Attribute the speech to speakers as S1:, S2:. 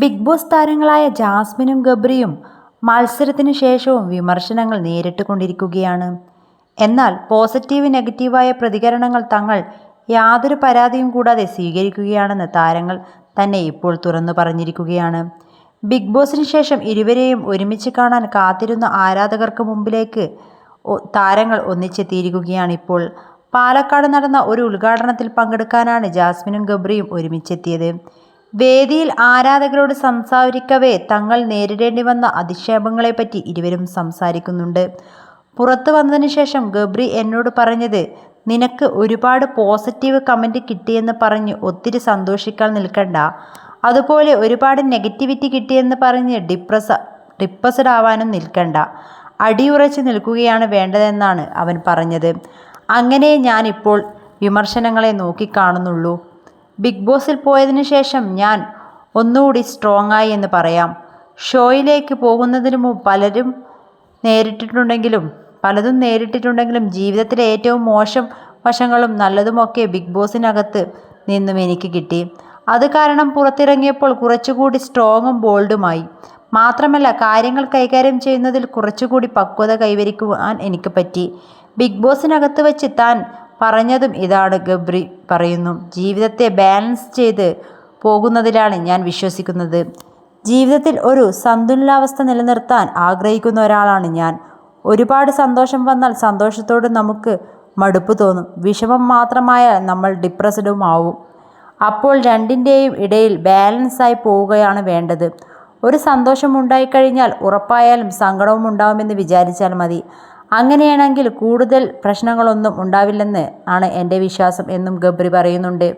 S1: Big boss താരങ്ങളായ ജാസ്മിനും ഗബ്രിയും മത്സരത്തിന് ശേഷവും വിമർശനങ്ങൾ നേരിട്ടുകൊണ്ടിരിക്കുകയാണ്. എന്നാൽ പോസിറ്റീവ് നെഗറ്റീവായ പ്രതികരണങ്ങൾ തങ്ങൾ യാതൊരു പരാതിയും കൂടാതെ സ്വീകരിക്കുകയാണെന്ന് താരങ്ങൾ തന്നെ ഇപ്പോൾ തുറന്നു പറഞ്ഞിരിക്കുകയാണ്. ബിഗ് ബോസിന് ശേഷം ഇരുവരെയും ഒരുമിച്ച് കാണാൻ കാത്തിരുന്ന ആരാധകർക്ക് മുമ്പിലേക്ക് താരങ്ങൾ ഒന്നിച്ചെത്തിയിരിക്കുകയാണിപ്പോൾ. പാലക്കാട് നടന്ന ഒരു ഉദ്ഘാടനത്തിൽ പങ്കെടുക്കാനാണ് ജാസ്മിനും ഗബ്രിയും ഒരുമിച്ചെത്തിയത്. വേദിയിൽ ആരാധകരോട് സംസാരിക്കവേ തങ്ങൾ നേരിടേണ്ടി വന്ന അധിക്ഷേപങ്ങളെപ്പറ്റി ഇരുവരും സംസാരിക്കുന്നുണ്ട്. പുറത്തു വന്നതിന് ശേഷം ഗബ്രി എന്നോട് പറഞ്ഞത് നിനക്ക് ഒരുപാട് പോസിറ്റീവ് കമന്റ് കിട്ടിയെന്ന് പറഞ്ഞ് ഒത്തിരി സന്തോഷിക്കാൻ നിൽക്കണ്ട. അതുപോലെ ഒരുപാട് നെഗറ്റിവിറ്റി കിട്ടിയെന്ന് പറഞ്ഞ് ഡിപ്രസ്ഡ് ആവാനും നിൽക്കണ്ട. അടിയുറച്ച് നിൽക്കുകയാണ് വേണ്ടതെന്നാണ് അവൻ പറഞ്ഞത്. അങ്ങനെ ഞാനിപ്പോൾ വിമർശനങ്ങളെ നോക്കിക്കാണുന്നുള്ളൂ. ബിഗ് ബോസിൽ പോയതിനു ശേഷം ഞാൻ ഒന്നുകൂടി സ്ട്രോങ് ആയി എന്ന് പറയാം. ഷോയിലേക്ക് പോകുന്നതിന് മുമ്പ് പലരും നേരിട്ടിട്ടുണ്ടെങ്കിലും പലതും നേരിട്ടിട്ടുണ്ടെങ്കിലും ജീവിതത്തിലെ ഏറ്റവും മോശം വശങ്ങളും നല്ലതുമൊക്കെ ബിഗ് ബോസിനകത്ത് നിന്നും എനിക്ക് കിട്ടി. അത് കാരണം പുറത്തിറങ്ങിയപ്പോൾ കുറച്ചുകൂടി സ്ട്രോങ്ങും ബോൾഡുമായി. മാത്രമല്ല കാര്യങ്ങൾ കൈകാര്യം ചെയ്യുന്നതിൽ കുറച്ചുകൂടി പക്വത കൈവരിക്കുവാൻ എനിക്ക് പറ്റി. ബിഗ് ബോസിനകത്ത് വെച്ച് താൻ പറഞ്ഞതും ഇതാണ് ഗബ്രി പറയുന്നു. ജീവിതത്തെ ബാലൻസ് ചെയ്ത് പോകുന്നതിലാണ് ഞാൻ വിശ്വസിക്കുന്നത്. ജീവിതത്തിൽ ഒരു സന്തുലനാവസ്ഥ നിലനിർത്താൻ ആഗ്രഹിക്കുന്ന ഒരാളാണ് ഞാൻ. ഒരുപാട് സന്തോഷം വന്നാൽ സന്തോഷത്തോട് നമുക്ക് മടുപ്പ് തോന്നും. വിഷമം മാത്രമായാൽ നമ്മൾ ഡിപ്രസ്ഡും ആവും. അപ്പോൾ രണ്ടിന്റെയും ഇടയിൽ ബാലൻസായി പോവുകയാണ് വേണ്ടത്. ഒരു സന്തോഷം ഉണ്ടായിക്കഴിഞ്ഞാൽ ഉറപ്പായാലും സങ്കടവും ഉണ്ടാവുമെന്ന് വിചാരിച്ചാൽ മതി. അങ്ങനെയാണെങ്കിൽ കൂടുതൽ പ്രശ്നങ്ങളൊന്നും ഉണ്ടാവില്ലെന്ന് ആണ് എന്റെ വിശ്വാസം എന്നും ഗബ്രി പറയുന്നുണ്ട്.